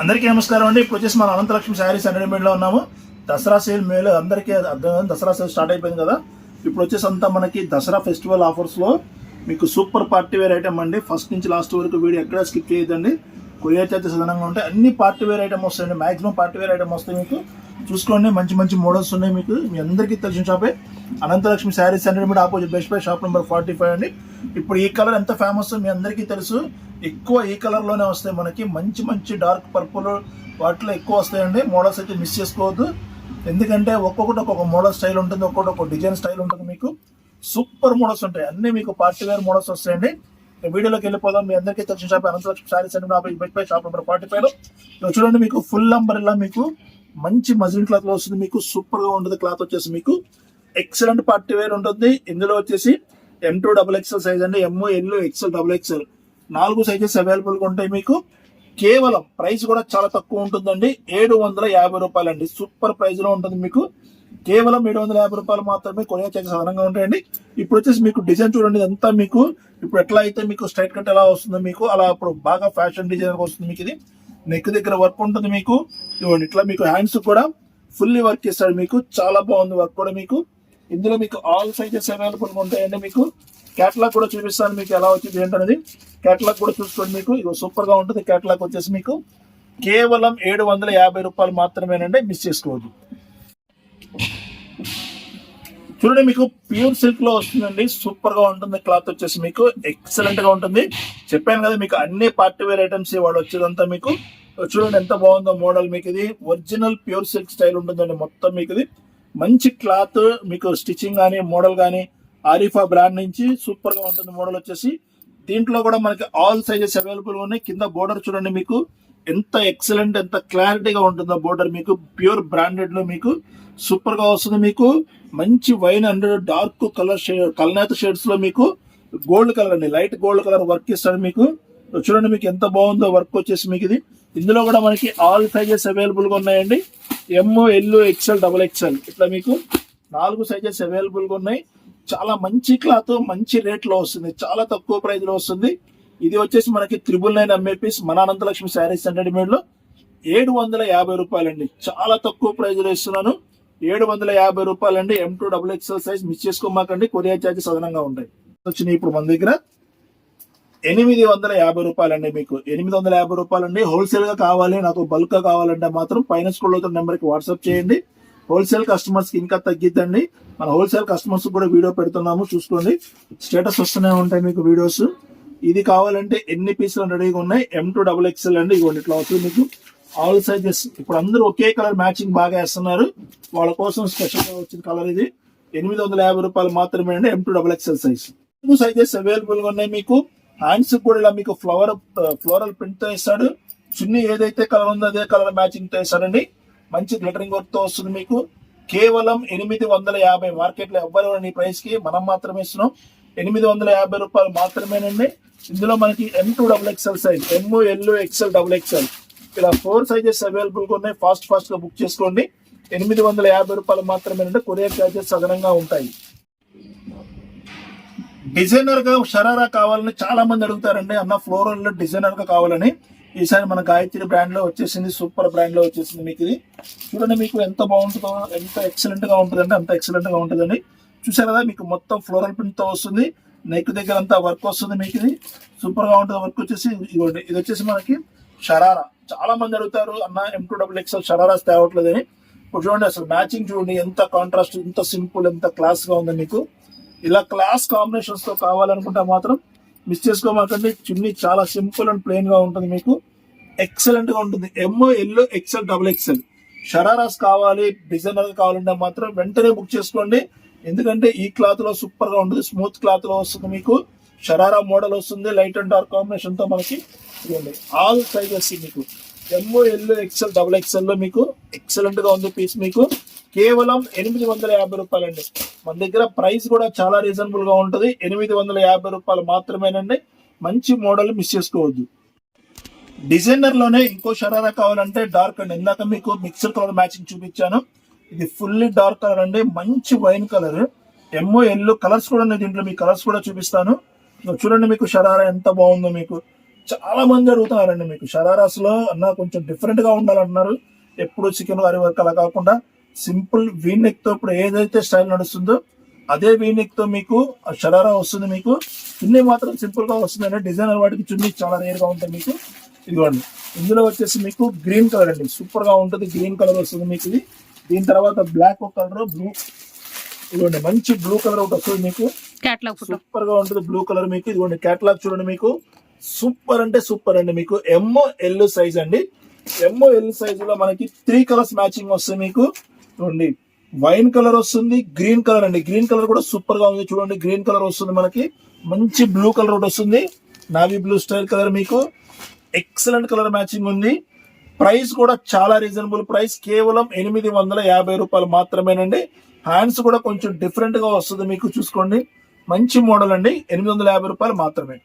అందరికీ నమస్కారం అండి. ఇప్పుడు వచ్చేసి మనం అనంతలక్ష్మి శారీస్లో ఉన్నాము. దసరా సేల్ మేలు అందరికీ అర్థం దసరా సేల్ స్టార్ట్ అయిపోయింది కదా. ఇప్పుడు వచ్చేసి అంతా మనకి దసరా ఫెస్టివల్ ఆఫర్స్లో మీకు సూపర్ పార్టీ వేర్ ఐటమ్ అండి. ఫస్ట్ నుంచి లాస్ట్ వరకు వీడియో ఎక్కడ స్కిప్ చేయొద్దండి. కొరియర్ చార్జెస్ అదనంగా ఉంటాయి. అన్ని పార్టీ వేర్ ఐటమ్ వస్తాయండి. మాక్సిమం పార్టీ వేర్ ఐటమ్ వస్తాయి మీకు. చూసుకోండి మంచి మంచి మోడల్స్ ఉన్నాయి మీకు. మీ అందరికీ తెలిసిన షాపే Anantalakshmi sarees hundred meter opposite Best Buy shop number forty five అండి. ఇప్పుడు ఈ కలర్ ఎంత ఫేమస్ మీ అందరికీ తెలుసు. ఎక్కువ ఈ కలర్లోనే వస్తాయి మనకి. మంచి మంచి డార్క్ పర్పుల్ వాటిలో ఎక్కువ వస్తాయండి. మోడల్స్ అయితే మిస్ చేసుకోవద్దు. ఎందుకంటే ఒక్కొక్కటి ఒక్కొక్క మోడల్ స్టైల్ ఉంటుంది ఒక్కొక్కటి ఒక్కొక్క డిజైన్ స్టైల్ ఉంటుంది మీకు. సూపర్ మోడల్స్ ఉంటాయి. అన్ని మీకు పార్టీ వేర్ మోడల్స్ వస్తాయండి. వీడియోలోకి వెళ్ళిపోదాం. మీ అందరికీ తెలిసిన షాప్ అనంతలక్ష్మి శారీస్ అండి Best Buy shop number forty ఫైవ్లో చూడండి మీకు ఫుల్ నంబర్ ఇలా మీకు. మంచి మజిల్ క్లాత్లో వస్తుంది మీకు సూపర్గా ఉంటుంది క్లాత్ వచ్చేసి మీకు. ఎక్సలెంట్ పార్టీ వేర్ ఉంటుంది. ఇందులో వచ్చేసి M to double XL size అండి. M L XL double XL నాలుగు సైజెస్ అవైలబుల్గా ఉంటాయి మీకు. కేవలం ప్రైస్ కూడా చాలా తక్కువ ఉంటుందండి. ఏడు వందల యాభై రూపాయలు అండి. సూపర్ ప్రైస్లో ఉంటుంది మీకు. కేవలం ఏడు వందల యాభై రూపాయలు మాత్రమే కొరియర్ చార్జెస్ అదనంగా ఉంటాయండి. ఇప్పుడు వచ్చేసి మీకు డిజైన్ చూడండి ఇదంతా మీకు. ఇప్పుడు ఎట్లా అయితే మీకు స్ట్రైట్ కట్ ఎలా వస్తుందో మీకు అలా ఇప్పుడు బాగా ఫ్యాషన్ డిజైన్ వస్తుంది మీకు ఇది. నెక్ దగ్గర వర్క్ ఉంటుంది మీకు. ఇవ్వండి ఇట్లా మీకు హ్యాండ్స్ కూడా ఫుల్లీ వర్క్ చేస్తాడు మీకు. చాలా బాగుంది వర్క్ కూడా మీకు. ఇందులో మీకు ఆల్ సైజెస్ అవైలబుల్ ఉంటాయండి మీకు. క్యాటలాగ్ కూడా చూపిస్తాను మీకు ఎలా వచ్చింది ఏంటనేది. క్యాటలాగ్ కూడా చూసుకోండి మీకు. ఇది సూపర్గా ఉంటుంది. క్యాటలాగ్ వచ్చేసి మీకు కేవలం ఏడు వందల యాభై రూపాయలు మాత్రమేనండి మిస్ చేసుకోవద్దు. చూడండి మీకు ప్యూర్ సిల్క్లో వస్తుందండి. సూపర్గా ఉంటుంది. క్లాత్ వచ్చేసి మీకు ఎక్సలెంట్గా ఉంటుంది. చెప్పాను కదా మీకు అన్ని పార్టీ వేర్ ఐటమ్స్ వాడు వచ్చేదంతా మీకు. చూడండి ఎంత బాగుందో మోడల్ మీకు ఇది. ఒరిజినల్ ప్యూర్ సిల్క్ స్టైల్ ఉంటుందండి మొత్తం మీకు ఇది. మంచి క్లాత్ మీకు స్టిచ్చింగ్ కానీ మోడల్ కానీ ఆరిఫా బ్రాండ్ నుంచి సూపర్గా ఉంటుంది మోడల్ వచ్చేసి. దీంట్లో కూడా మనకి ఆల్ సైజెస్ అవైలబుల్ ఉన్నాయి. కింద బోర్డర్ చూడండి మీకు. ఎంత ఎక్సలెంట్ ఎంత క్లారిటీగా ఉంటుందో బోర్డర్ మీకు ప్యూర్ బ్రాండెడ్లో మీకు సూపర్గా వస్తుంది మీకు. మంచి wine and dark colour shade కల్నేత షేడ్స్లో మీకు గోల్డ్ కలర్ అండి. లైట్ గోల్డ్ కలర్ వర్క్ ఇస్తాడు మీకు. చూడండి మీకు ఎంత బాగుందో వర్క్ వచ్చేసి మీకు ఇది. ఇందులో కూడా మనకి ఆల్ సైజెస్ అవైలబుల్గా ఉన్నాయండి. M L XL double XL ఇట్లా మీకు నాలుగు సైజెస్ అవైలబుల్గా ఉన్నాయి. చాలా మంచి క్లాత్ మంచి రేట్లో వస్తుంది. చాలా తక్కువ ప్రైజ్లో వస్తుంది. ఇది వచ్చేసి మనకి త్రిబుల్ నైన్ ఎంఏపీస్ మన అనంతలక్ష్మి శారీస్ హండ్రెడ్లో ఏడు వందల యాభై రూపాయలండి. చాలా తక్కువ ప్రైస్లో ఇస్తున్నాను. ఏడు వందల యాభై రూపాయలండి. M to double XL size miss చేసుకోమాకండి. Courier charges అదనంగా ఉంటాయి. వచ్చినాయి ఇప్పుడు మన దగ్గర. ఎనిమిది వందల యాభై రూపాయలండి మీకు. ఎనిమిది వందల యాభై రూపాయలండి. హోల్సేల్గా కావాలి. నాకు బల్క్గా కావాలంటే మాత్రం పైన స్కూల్ అవుతున్న నెంబర్కి వాట్సాప్ చేయండి. హోల్సేల్ కస్టమర్స్కి ఇంకా తగ్గిద్దండి. మన హోల్సేల్ కస్టమర్స్ కూడా వీడియో పెడుతున్నాము. చూసుకోండి. స్టేటస్ వస్తూనే ఉంటాయి మీకు వీడియోస్ ఇది కావాలంటే ఎన్ని పీసులు రెడీగా ఉన్నాయి? ఎం టూ డబుల్ ఎక్స్ఎల్ అండి. ఇవ్వండి ఇట్లా వస్తుంది మీకు. ఆల్ సైజెస్ ఇప్పుడు అందరూ ఒకే కలర్ మ్యాచింగ్ బాగా వేస్తున్నారు. వాళ్ళ కోసం స్పెషల్గా వచ్చిన కలర్ ఇది. ఎనిమిది వందల యాభై రూపాయలు మాత్రమే అండి M to double XL size two sizes అవైలబుల్గా ఉన్నాయి మీకు. హ్యాండ్స్ కూడా ఇలా మీకు ఫ్లవర్ ఫ్లోరల్ ప్రింట్తో వేస్తాడు ఇస్తాడు. చున్నీ ఏదైతే కలర్ ఉందో అదే కలర్ మ్యాచింగ్తో ఇస్తాడండి. మంచి గ్లిటరింగ్ వర్క్తో వస్తుంది మీకు. కేవలం ఎనిమిది వందల యాభై మార్కెట్లో ఎవ్వరు ఈ ప్రైస్కి మనం మాత్రమే ఇస్తున్నాం. ఎనిమిది వందల యాభై రూపాయలు మాత్రమేనండి. ఇందులో మనకి M to double XL size M L XL double XL ఇలా ఫోర్ సైజెస్ అవైలబుల్గా ఉన్నాయి. ఫాస్ట్ ఫాస్ట్గా బుక్ చేసుకోండి. ఎనిమిది వందల యాభై రూపాయలు మాత్రమేనండి. కొరియర్ చార్జెస్ అదనంగా ఉంటాయి. డిజైనర్గా షరారా కావాలని చాలా మంది అడుగుతారండి. అన్న ఫ్లోరల్ డిజైనర్గా కావాలని. ఈసారి మన గాయత్రి బ్రాండ్లో వచ్చేసింది. సూపర్ బ్రాండ్లో వచ్చేసింది మీకు ఇది. చూడండి మీకు ఎంత బాగుంటుందో ఎంత ఎక్సలెంట్గా ఉంటుందంటే అంత ఎక్సలెంట్గా ఉంటుందండి. చూసారు కదా మీకు మొత్తం ఫ్లోరల్ ప్రింట్ వస్తుంది. నెక్ దగ్గర అంతా వర్క్ వస్తుంది మీకు ఇది. సూపర్గా ఉంటుంది వర్క్ వచ్చేసి. ఇదిగోండి ఇది వచ్చేసి మనకి షరారా చాలా మంది అడుగుతారు అన్న M to double XL shararas తేవట్లేదని ఇప్పుడు చూడండి అసలు మ్యాచింగ్ చూడండి ఎంత కాంట్రాస్ట్ ఎంత సింపుల్ ఎంత క్లాస్గా ఉంది మీకు. ఇలా క్లాస్ కాంబినేషన్స్తో కావాలనుకుంటే మాత్రం మిస్ చేసుకోమాకండి. చున్నీ చాలా సింపుల్ అండ్ ప్లెయిన్గా ఉంటుంది మీకు. ఎక్సలెంట్గా ఉంటుంది. ఎమ్ ఎల్లో ఎక్సెల్ డబుల్ ఎక్సెల్ షరారాస్ కావాలి డిజైనర్ కావాలంటే మాత్రం వెంటనే బుక్ చేసుకోండి. ఎందుకంటే ఈ క్లాత్లో సూపర్గా ఉంటుంది స్మూత్ క్లాత్లో వస్తుంది మీకు. షరారా మోడల్ వస్తుంది లైట్ అండ్ డార్క్ కాంబినేషన్తో మనకి ఇవ్వండి. ఆల్ సైజెస్ మీకు. ఎంఓ ఎల్ ఎక్సెల్ డబుల్ ఎక్సెల్లో మీకు ఎక్సలెంట్గా ఉంది పీస్ మీకు. కేవలం ఎనిమిది వందల యాభై రూపాయలండి. మన దగ్గర ప్రైస్ కూడా చాలా రీజనబుల్గా ఉంటుంది. ఎనిమిది వందల యాభై రూపాయలు మాత్రమేనండి. మంచి మోడల్ మిస్ చేసుకోవద్దు. డిజైనర్లోనే ఇంకో షరారా కావాలంటే డార్క్ అండి. ఇందాక మీకు మిక్సర్ కలర్ మ్యాచింగ్ చూపించాను. ఇది ఫుల్లీ డార్క్ కలర్ అండి. మంచి వైన్ కలర్. ఎమ్మో ఎల్లో కలర్స్ కూడా ఉన్నాయి దీంట్లో. మీ కలర్స్ కూడా చూపిస్తాను. చూడండి మీకు షరారా ఎంత బాగుందో మీకు. చాలా మంది అడుగుతున్నారండి మీకు. షరారాస్లో అన్న కొంచెం డిఫరెంట్గా ఉండాలంటున్నారు. ఎప్పుడు చికెన్ వారి వర్క్ అలా కాకుండా సింపుల్ వీనెక్తో ఇప్పుడు ఏదైతే స్టైల్ నడుస్తుందో అదే వీనెక్తో మీకు ఆ షరారా వస్తుంది మీకు. చున్నీ మాత్రం సింపుల్గా వస్తుంది డిజైనర్ వాటికి చున్నీ చాలా రేర్గా ఉంటుంది మీకు. ఇదిగోండి. ఇందులో వచ్చేసి మీకు గ్రీన్ కలర్ అండి. సూపర్గా ఉంటుంది. గ్రీన్ కలర్ వస్తుంది మీకు ఇది. దీని తర్వాత బ్లాక్ కలర్ బ్లూ ఇదిగోండి మంచి బ్లూ కలర్ ఒకటి వస్తుంది మీకు. క్యాట్లాగ్ సూపర్గా ఉంటుంది బ్లూ కలర్ మీకు. ఇదిగోండి కేటలాగ్ చూడండి మీకు. సూపర్ అంటే సూపర్ అండి మీకు. ఎమ్మో ఎల్ సైజ్ అండి. ఎమ్మో ఎల్ సైజ్లో మనకి త్రీ కలర్స్ మ్యాచింగ్ వస్తాయి మీకు. చూడండి వైన్ కలర్ వస్తుంది గ్రీన్ కలర్ అండి. గ్రీన్ కలర్ కూడా సూపర్గా ఉంది చూడండి. గ్రీన్ కలర్ వస్తుంది మనకి. మంచి బ్లూ కలర్ ఒకటి వస్తుంది. నావీ బ్లూ స్టైల్ కలర్ మీకు. ఎక్సలెంట్ కలర్ మ్యాచింగ్ ఉంది. ప్రైస్ కూడా చాలా రీజనబుల్ ప్రైస్. కేవలం ఎనిమిది వందల యాభై రూపాయలు మాత్రమేనండి. హ్యాండ్స్ కూడా కొంచెం డిఫరెంట్గా వస్తుంది మీకు చూసుకోండి. మంచి మోడల్ అండి. ఎనిమిది వందల యాభై రూపాయలు మాత్రమే.